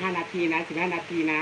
15 นาทีนะ 15 นาทีนะ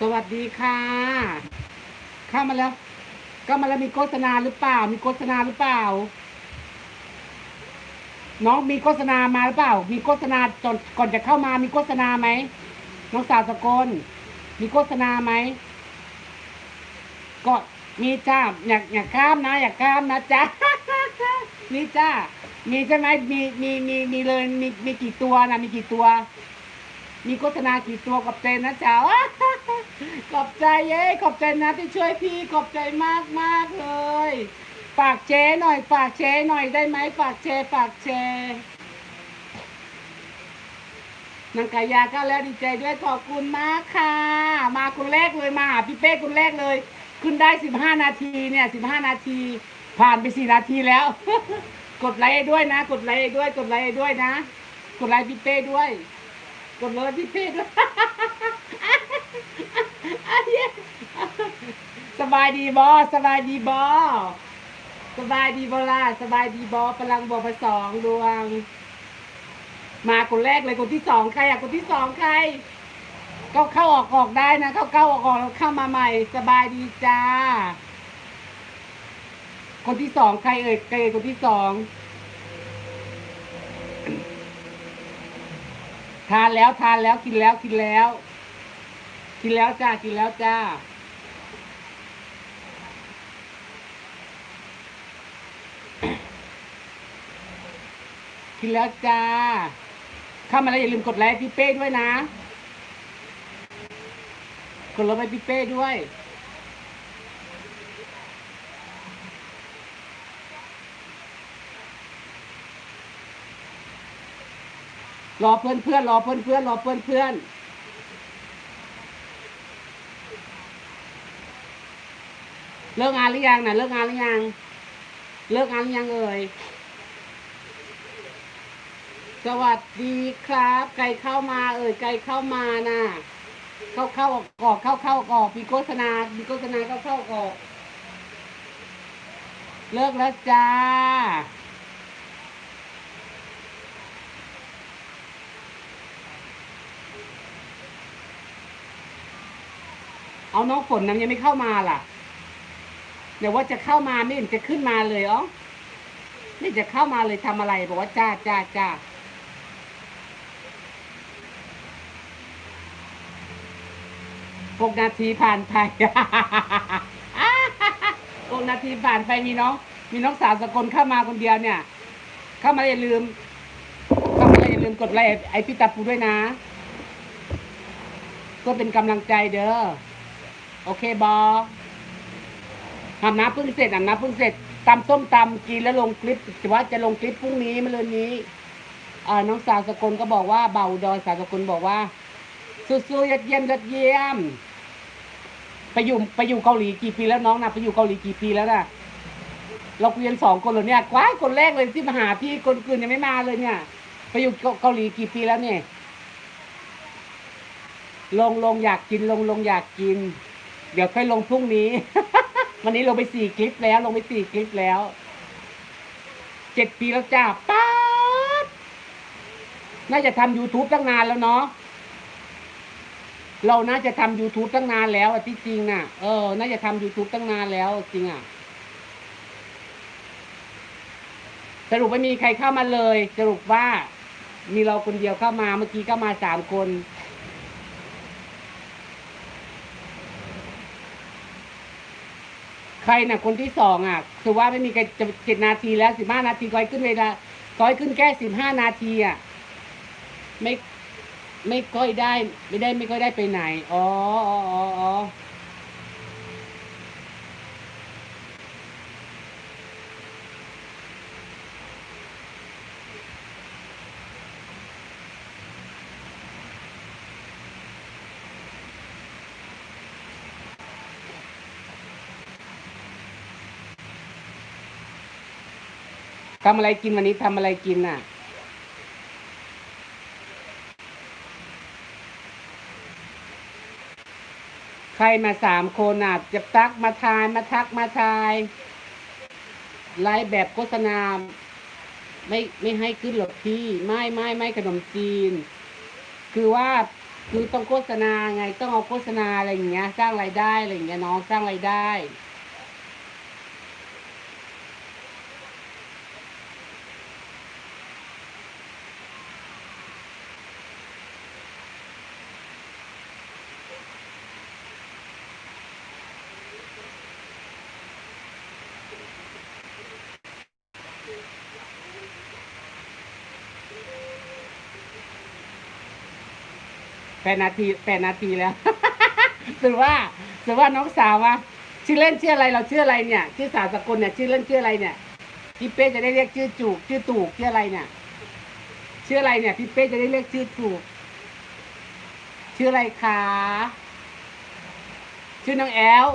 สวัสดีค่ะ เข้ามาแล้วเข้ามาแล้วมีโฆษณาหรือเปล่า มีโฆษณาหรือเปล่า น้องมีโฆษณามาหรือเปล่า มีโฆษณาก่อนก่อนจะเข้ามามีโฆษณาไหมน้องสาวสกลมีโฆษณาไหมก็มีจ้าอยากอยากข้ามนะ อยากข้ามนะจ้ามีจ้ามีใช่ไหมมีมีมีมีเลยมีมีกี่ตัวนะมีกี่ตัว มีโฆษณากี่ตัวขอบใจนนะจ๊ะ ขอบใจเย้ขอบใจนะที่ช่วยพี่ขอบใจมากมากเลยฝากเจ๊หน่อยฝากเจ๊หน่อยได้ไหมฝากเจ๊ฝากเจ๊นางกายาก็แล้วดีใจด้วยขอบคุณมากค่ะ มาคนแรกเลยมาหาพี่เป้คนแรกเลย ขึ้นได้สิบห้านาทีเนี่ยสิบห้านาที ผ่านไปสี่นาทีแล้ว กดไลค์ด้วยนะ กดไลค์ด้วย กดไลค์ด้วยนะ กดไลค์พี่เป้ด้วย กดเลยพี่เป้ด้วย สบายดีบอสบายดีบอสบายดีบอล่ะสบายดีบอพลังบอพสองดวง มาคนแรกเลยคนที่สองใครอะคนที่สองใคร ก็เข้าออกออกได้นะ เข้าเข้าออกออกแล้วเข้ามาใหม่ สบายดีจ้า คนที่สองใครเอ่ยใครเอ่ยคนที่สองทานแล้วทานแล้วกินแล้วกินแล้ว กินแล้วจ้า กินแล้วจ้า กินแล้วจ้า เข้ามาแล้วอย่าลืมกดไลค์พี่เป้ด้วยนะ กดไลค์ให้พี่เป้ด้วยรอเพื่อนเพื่อนรอเพื่อนเพื่อนรอเพื่อนเพื่อน เลิกงานหรือยังนะเลิกงานหรือยัง เลิกงานหรือยังเอ่ยสวัสดีครับ ใครเข้ามาเอ่ยใครเข้ามาน่ะเข้าเข้าออกออกเข้าเข้าออกมีโฆษณามีโฆษณาเข้าเข้าออก เลิกแล้วจ้าเอาน้องฝนน้ำยังไม่เข้ามาล่ะ เดี๋ยวว่าจะเข้ามาไม่เห็นจะขึ้นมาเลยอ๋อไม่จะเข้ามาเลยทำอะไร บอกว่าจ้าจ้าจ้าหกนาทีผ่านไปหกนาทีผ่านไปมีน้อง มีน้องสาวสกลเข้ามาคนเดียวเนี่ย เข้ามาอย่าลืมเข้ามาอย่าลืมกดไลค์ไอพี่ตาปูด้วยนะ ก็เป็นกำลังใจเด้อ โอเคบอ ทำน้ำพึ่งเสร็จอาบน้ำพึ่งเสร็จตำส้มตำกินแล้วลงคลิปว่าจะลงคลิปพรุ่งนี้มะรืนนี้อ่าน้องสาวสกลก็บอกว่าเบาดอยสาวสกลบอกว่าสู้ๆยอดเยี่ยมยอดเยี่ยม ไปอยู่ไปอยู่เกาหลีกี่ปีแล้วน้องนะไปอยู่เกาหลีกี่ปีแล้วน่ะเราคุยนสองคนเลยเนี่ยกว้าคนแรกเลยที่มาหาพี่คนอื่นยังไม่มาเลยเนี่ย ไปอยู่เกาหลีกี่ปีแล้วเนี่ยลงลงอยากกินลงลงอยากกิน เดี๋ยวค่อยลงพรุ่งนี้ วันนี้ลงไปสี่คลิปแล้วลงไปสี่คลิปแล้วเจ็ดปีแล้วจ้าป๊าดน่าจะทำ YouTube ตั้งนานแล้วเนาะเราน่าจะทำ YouTube ตั้งนานแล้วอะที่จริงน่ะ เออ น่าจะทำ YouTube ตั้งนานแล้วจริงอะสรุปไม่มีใครเข้ามาเลย สรุปว่ามีเราคนเดียวเข้ามาเมื่อกี้เข้ามาสามคน ใครน่ะคนที่สองอะถือว่าไม่มีใครจะเจ็ดนาทีแล้วสิบห้านาทีก้อยขึ้นเวลาก้อยขึ้นแค่สิบห้านาทีอะไม่ไม่ก้อยได้ ไม่ได้ไม่ก้อยได้ไปไหน อ๋ออ๋ออ๋อ ทำอะไรกินวันนี้ทำอะไรกินน่ะ ใครมาสามคนอะจะตักมาทายมาทักมาทาย ไลฟ์แบบโฆษณา ไม่ไม่ให้ขึ้นหรอกพี่ ไม่ไม่ไม่ขนมจีน คือว่าคือต้องโฆษณาไงต้องเอาโฆษณาอะไรอย่างเงี้ย สร้างรายได้อะไรอย่างเงี้ยน้องสร้างรายได้ แปดนาทีแปดนาทีแล้ว ถือว่าถือว่าน้องสาวว่าชื่อเล่นชื่ออะไรเราชื่ออะไรเนี่ยชื่อสาวสกุลเนี่ยชื่อเล่นชื่ออะไรเนี่ยพี่เป้จะได้เรียกชื่อจูกชื่อตูกชื่ออะไรเนี่ยชื่ออะไรเนี่ยพี่เป้จะได้เรียกชื่อถูก ชื่ออะไรคะชื่อน้องแอล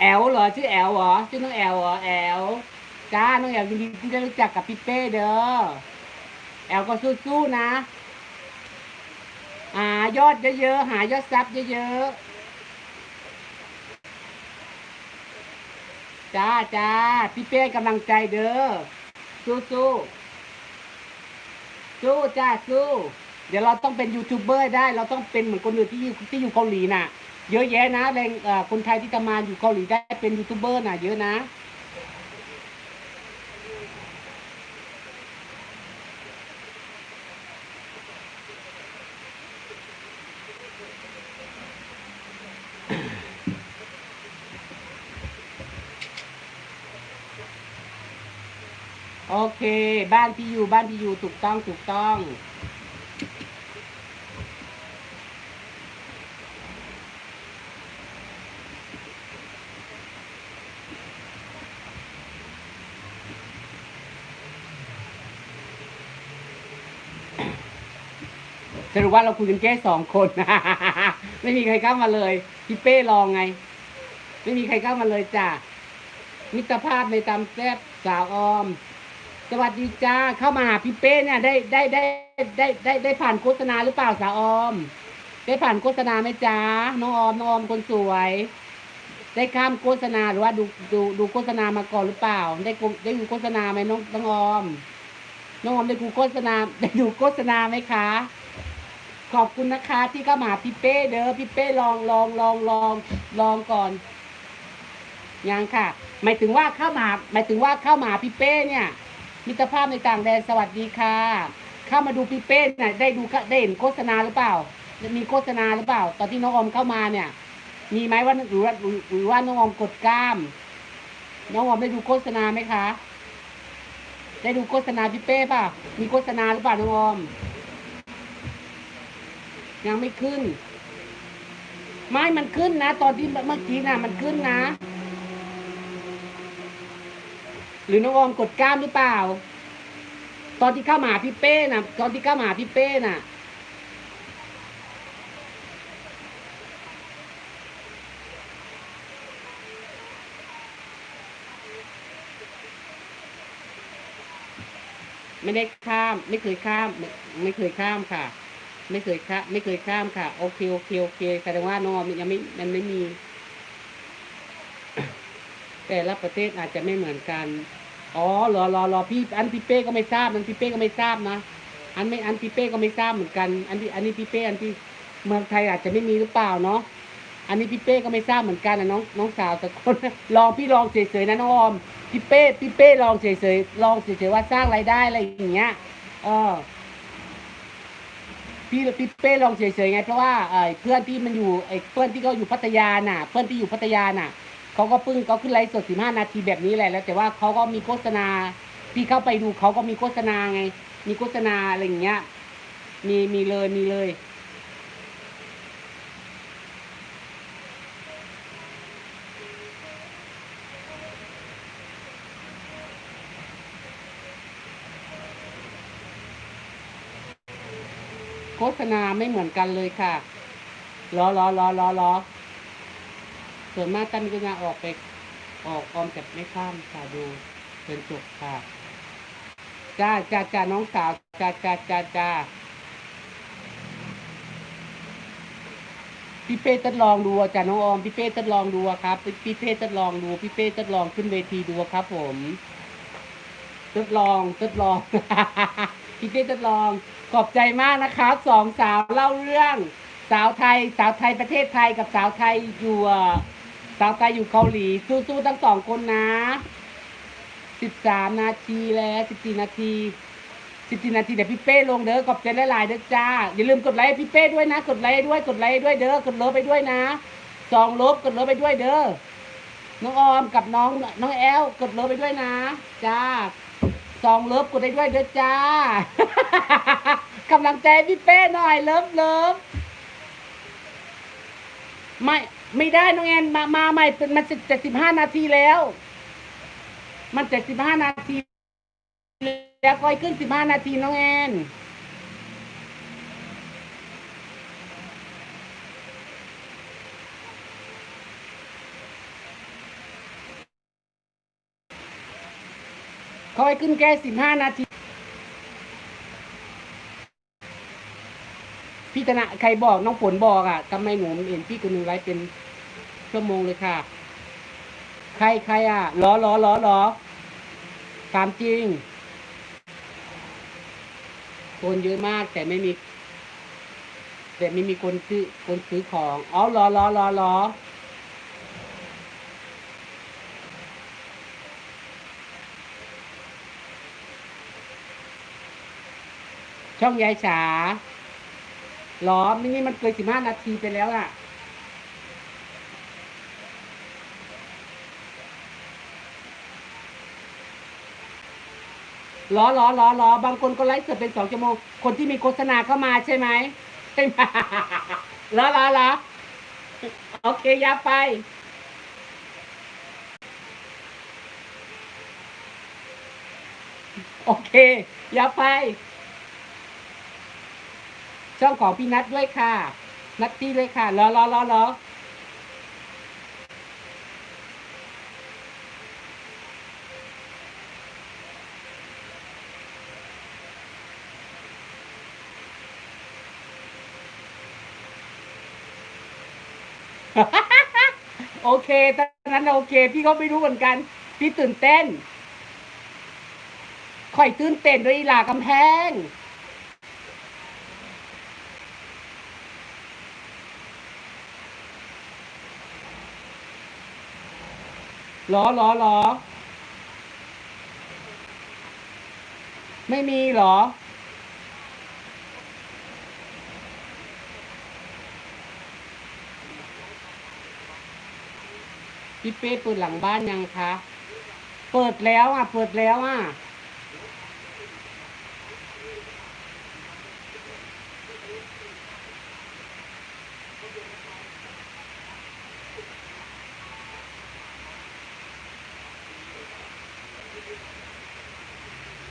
แอลเหรอชื่อแอลเหรอชื่อน้องแอลเหรอแอลจ้าน้องแอลยินดีที่ได้รู้จักกับพี่เป้เด้อแอลก็สู้ๆนะ หายอดเยอะๆ หายอดซับเยอะๆ จ้าจ้าพี่เป้กำลังใจเด้อ สู้สู้สู้จ้าสู้ เดี๋ยวเราต้องเป็นยูทูบเบอร์ได้ เราต้องเป็นเหมือนคนอื่นที่อยู่ที่อยู่เกาหลีน่ะ เยอะแยะนะแรงคนไทยที่ทำงานอยู่เกาหลีได้เป็นยูทูบเบอร์น่ะ เยอะนะ เค บ้านพี่อยู่บ้านพี่อยู่ถูกต้องถูกต้อง สรุปว่าเราคุยกันแค่สองคน ไม่มีใครเข้ามาเลย พี่เป้ลองไง ไม่มีใครเข้ามาเลยจ้ะมิตรภาพในตำแซ่บสาวออม สวัสดีจ้าเข้ามาหาพี่เป้เนี่ยได้ได้ได้ได้ได้ได้ผ่านโฆษณาหรือเปล่าสาวออม ได้ผ่านโฆษณาไหมจ้าน้องออมน้องออมคนสวย ได้ข้ามโฆษณาหรือว่าดูดูดูโฆษณามาก่อนหรือเปล่า ได้ได้ดูโฆษณาไหมน้องน้องออม น้องออมได้ดูโฆษณาได้ดูโฆษณาไหมคะขอบคุณนะคะ ที่เข้ามาหาพี่เป้เด้อพี่เป้ลองลองลองลองลองก่อนยังค่ะ หมายถึงว่าเข้ามาหมายถึงว่าเข้ามาหาพี่เป้เนี่ย มิตรภาพในต่างแดนสวัสดีค่ะ เข้ามาดูพี่เป้น่ะได้ดูได้เห็นโฆษณาหรือเปล่า มีโฆษณาหรือเปล่า ตอนที่น้องอมเข้ามาเนี่ย มีไหมว่าหรือว่าหรือว่าน้องอมกดกล้าม น้องอมได้ดูโฆษณาไหมคะ ได้ดูโฆษณาพี่เป้ป่ะ มีโฆษณาหรือเปล่าน้องออมยังไม่ขึ้น ไม่มันขึ้นนะ ตอนที่เมื่อกี้น่ะ มันขึ้นนะ หรือน้องออมกดกล้ามหรือเปล่า ตอนที่เข้ามาพี่เป้น่ะตอนที่เข้ามาพี่เป้น่ะไม่ได้ข้าม ไม่เคยข้าม ไม่ไม่เคยข้ามค่ะ ไม่เคยข้ามไม่เคยข้ามค่ะ โอเคโอเคโอเคแสดงว่าน้องออมยังไม่มันไม่มี แต่ละประเทศอาจจะไม่เหมือนกัน อ๋อรอรอรอพี่ อันพี่เป้ก็ไม่ทราบ อันพี่เป้ก็ไม่ทราบนะ อันไม่ อันพี่เป้ก็ไม่ทราบเหมือนกัน อันที่อันนี้พี่เป้ อันที่เมืองไทยอาจจะไม่มีหรือเปล่าเนาะ อันนี้พี่เป้ก็ไม่ทราบเหมือนกันนะน้องน้องสาวแต่คนลองพี่ลองเฉยๆนะน้องออม พี่เป้ พี่เป้ลองเฉยๆ ลองเฉยๆว่าสร้างรายได้อะไรอย่างเงี้ย เออพี่พี่เป้ลองเฉยๆไงเพราะว่าเอ่อเพื่อนที่มันอยู่ไอ้เพื่อนที่เขาอยู่พัทยาน่ะ เพื่อนที่อยู่พัทยาน่ะ เขาก็เพิ่งเขาขึ้นไลฟ์สดสิบห้านาทีแบบนี้แหละแล้ว แต่ว่าเขาก็มีโฆษณา พี่เข้าไปดูเขาก็มีโฆษณาไง มีโฆษณาอะไรอย่างเงี้ย มีมีเลยมีเลยโฆษณาไม่เหมือนกันเลยค่ะ รอรอรอรอรอ ส่วนมากตั้นก็จะออกไปออกออมแบบไม่ข้ามค่ะดูเป็นจบค่ะจ้าจ้าจ้าน้องสาวจ้าจ้าจ้าจ้าพี่เป้ทดลองดูจ้าน้องออมพี่เป้ทดลองดูครับพี่เป้ทดลองดูพี่เป้ทดลองขึ้นเวทีดูครับ ผมทดลองทดลองพี่เป้ทดลอง ขอบใจมากนะครับสองสาวเล่าเรื่อง สาวไทย สาวไทยประเทศไทยกับสาวไทยอยู่ สาวไทยอยู่เกาหลีสู้ๆทั้งสองคนนะสิบสามนาทีแล้วสิบสี่นาทีสิบสี่นาทีเดี๋ยวพี่เป้ลงเด้อขอบใจหลายๆเด้อจ้าอย่าลืมกดไลค์พี่เป้ด้วยนะ กดไลค์ด้วยกดไลค์ด้วยเด้อกดเลิฟไปด้วยนะสองลบกดเลิฟไปด้วยเด้อน้องออมกับน้องน้องแอลกดเลิฟไปด้วยนะจ้าสองเลิฟกดได้ด้วยเด้อจ้ากำลังใจพี่เป้หน่อยเลิฟเลิฟไม่ ไม่ได้น้องแอนมามาใหม่เป็นมันเจ็ดสิบห้านาทีแล้ว มันเจ็ดสิบห้านาที แล้วคอยขึ้นสิบห้านาทีน้องแอนคอยขึ้นแค่สิบห้านาที พี่ธนาใครบอกน้องฝนบอกอะทำไมหนูเห็นพี่คนหนึ่งไลฟ์เป็นชั่วโมงเลยค่ะ ใครใครอะล้อล้อล้อล้อตามจริง คนเยอะมากแต่ไม่มี แต่ไม่มีคนซื้อคนซื้อของอ๋อล้อล้อล้อล้อช่องยายฉา ล้อมนี่มันเกินสิบห้านาทีไปแล้วอะล้อล้อล้อล้อบางคนก็ไลฟ์สดเป็นสองชั่วโมง คนที่มีโฆษณาเข้ามาใช่ไหมใช่ไหมล้อล้อล้อโอเคอยาไป โอเคอย่าไป ช่องของพี่นัทด้วยค่ะ นัตตี้ด้วยค่ะรอรอรอรอโอเค ตอนนั้นโอเค พี่ก็ไม่รู้เหมือนกัน พี่ตื่นเต้นข่อยตื่นเต้นด้วยหลากำแพง หรอหรอหรอไม่มีหรอ พี่เป้เปิดหลังบ้านยังคะ เปิดแล้วอะ เปิดแล้วอะ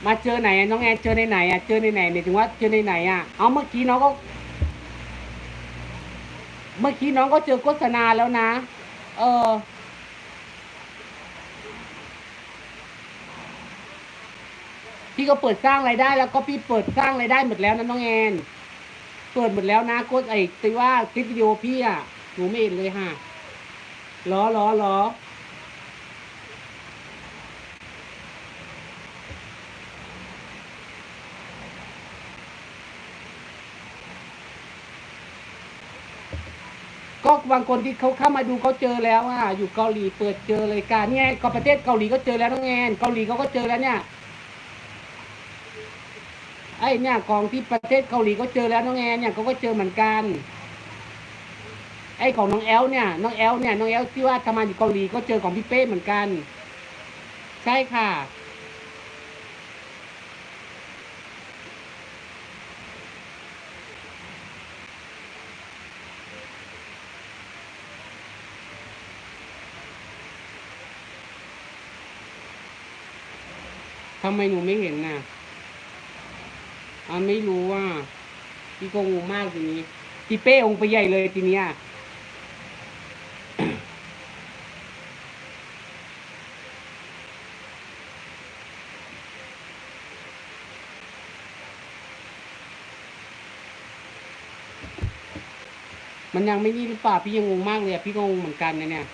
มาเจอไหนอะน้องแอนเจอในไหนอะเจอในไหนเนี่ยถึงว่าเจอในไหนอะเอาเมื่อกี้น้องก็ เมื่อกี้น้องก็เจอโฆษณาแล้วนะ เออ พี่ก็เปิดสร้างรายได้ แล้วก็พี่เปิดสร้างรายได้หมดแล้วนะน้องแอนเปิดหมดแล้วนะโค้ดไอ้ติว่าคลิปวิดีโอพี่อะหนูไม่เห็นเลยฮะล้อล้อล้อ ก็บางคนที่เขาเข้ามาดูเขาเจอแล้วอะอยู่เกาหลีเปิดเจอเลยการเนี่ยก็ประเทศเกาหลีก็เจอแล้วน้องแอนเกาหลีเขาก็เจอแล้วเนี่ยไอ้เนี่ยของที่ประเทศเกาหลีก็เจอแล้วน้องแอนเนี่ยเขาก็เจอเหมือนกัน ไอ้ของน้องแอลเนี่ยน้องแอลเนี่ยน้องแอลที่ว่าทำงานอยู่เกาหลีก็เจอของพี่เป้เหมือนกัน ใช่ค่ะ ทำไมหนูไม่เห็นน่ะอ่าไม่รู้ว่าพี่ก็งงมากทีนี้พี่เป้องไปใหญ่เลยทีเนี้ยมันยังไม่นี่หรือเปล่าพี่ยังงงมากเลยอะพี่ก็งงเหมือนกันนะเนี่ย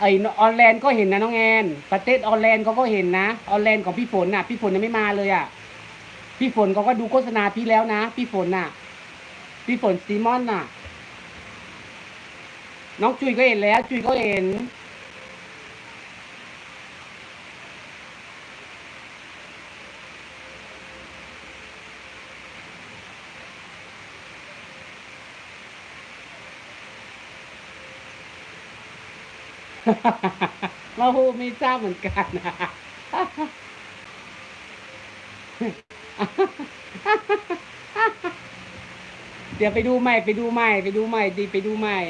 ไอออนแลนด์ก็เห็นนะน้องแอนประเทศออนแลนด์เขาก็เห็นนะออนแลนด์ของพี่ฝนน่ะ พี่ฝนยังไม่มาเลยอะพี่ฝนเขาก็ดูโฆษณาพี่แล้วนะ พี่ฝนน่ะ พี่ฝนซีมอนน่ะ น้องจุยก็เห็นแล้ว จุยก็เห็น เราไม่ทราบเหมือนกันนะเดี๋ยวไปดูใหม่ไปดูใหม่ไปดูใหม่ดีไปดูใหม่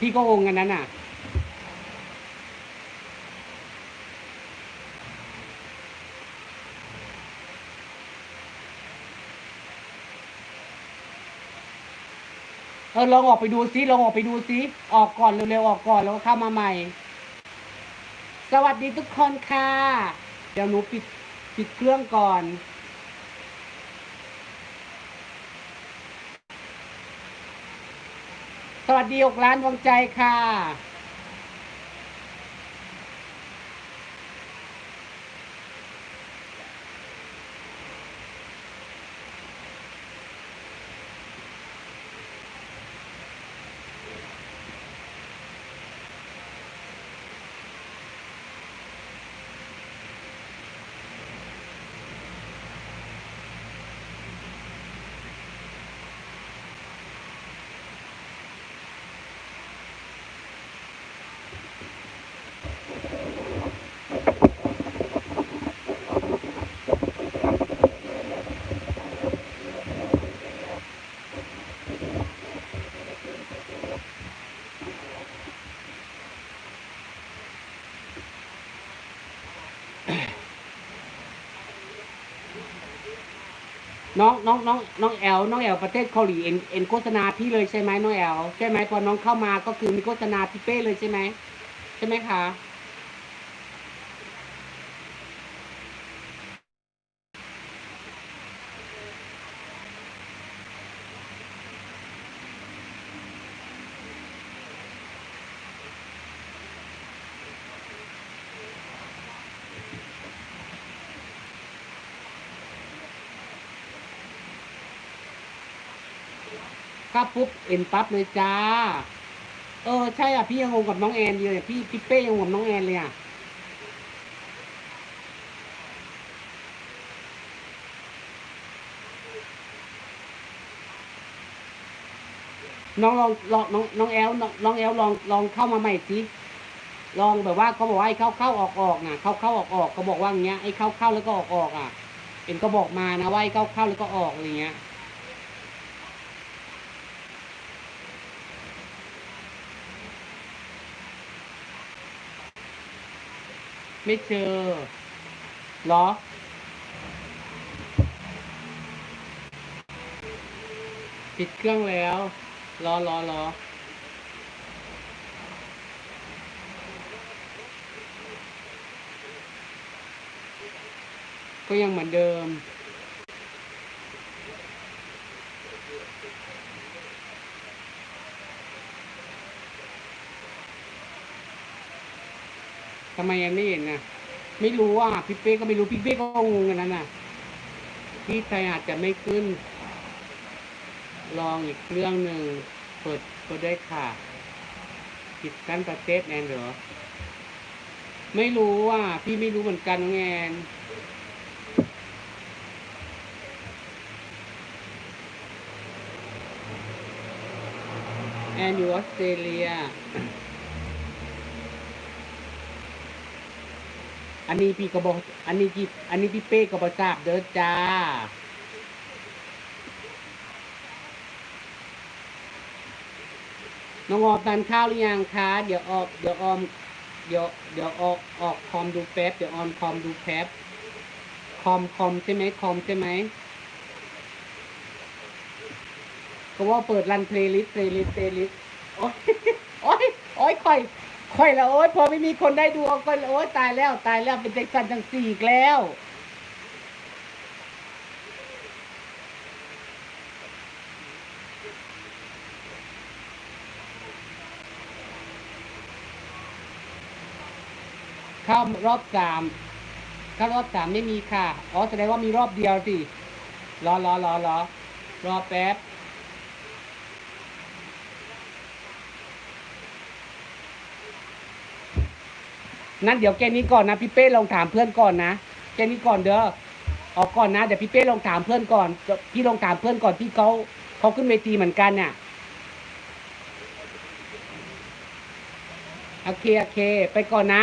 พี่ก็องกันนั้นอะ เออลองออกไปดูซิลองออกไปดูซิออกก่อนเร็วๆออกก่อนแล้วก็เข้ามาใหม่ สวัสดีทุกคนค่ะ เดี๋ยวหนูปิดปิดเครื่องก่อนสวัสดีอกล้านดวงใจค่ะ น้องน้องน้องน้องแอลน้องแอลประเทศเกาหลีเอ็นเอ็นโฆษณาพี่เลยใช่ไหมน้องแอลใช่ไหมพอน้องเข้ามาก็คือมีโฆษณาพี่เป้เลยใช่ไหมใช่ไหมคะ ก็ปุ๊บเอ็นปั๊บเลยจ้า เออใช่อะพี่ยังงงกับน้องแอนอยู่เลยพี่พี่เป้ยังงงกับน้องแอนเลยอะน้องลองลองน้องน้องแอลน้องแอลลองลองเข้ามาใหม่สิลองแบบว่าเขาบอกว่าไอ้เข้าเข้าออกออกน่ะเข้าเข้าออกออกเขาบอกว่าอย่างเงี้ยไอ้เข้าเข้าแล้วก็ออกออกอะเอ็นก็บอกมานะว่าไอ้เข้าเข้าแล้วก็ออกอะไรเงี้ย ไม่เจอเหรอ ปิดเครื่องแล้ว รอรอรอก็ยังเหมือนเดิม ทำไมยังไม่เห็นนะไม่รู้อะพี่เป้ก็ไม่รู้พี่เป้ก็งงกันนั้นน่ะ พี่ไทยอาจจะไม่ขึ้น ลองอีกเครื่องหนึ่งเปิดเปิดได้ค่ะปิดกั้นประเทศแอนเหรอไม่รู้อะพี่ไม่รู้เหมือนกันน้องแอนแอนอยู่ออสเตรเลีย อันนี้พี่ก็บอกอันนี้พี่อันนี้พี่เป้ก็บอกทราบเด้อจ้า น้องออมทานข้าวหรือยังคะ เดี๋ยวออกเดี๋ยวออม เดี๋ยวเดี๋ยวออกออกคอมดูแป๊บเดี๋ยวออนคอมดูแป๊บคอมคอมใช่ไหมคอมใช่ไหมก็ว่าเปิดรันเพลย์ลิสต์เพลย์ลิสต์เพลย์ลิสต์โอ๊ยโอ๊ยโอ๊ยค่อย ค่อยแล้วโอ๊ยพอไม่มีคนได้ดูเอาก็โอ๊ยตายแล้วตายแล้วเป็นเด็กสันจังสี่อีกแล้ว เข้ารอบสามเข้ารอบสามไม่มีค่ะ อ๋อแสดงว่ามีรอบเดียวสิรอรอรอรอรอแป๊บ นั่นเดี๋ยวแกนี้ก่อนนะพี่เป้ลองถามเพื่อนก่อนนะแกนี้ก่อนเด้อออกก่อนนะเดี๋ยวพี่เป้ลองถามเพื่อนก่อนพี่ลองถามเพื่อนก่อนที่เขาเขาขึ้นเวทีเหมือนกันเนี่ยโอเคโอเค ไปก่อนนะ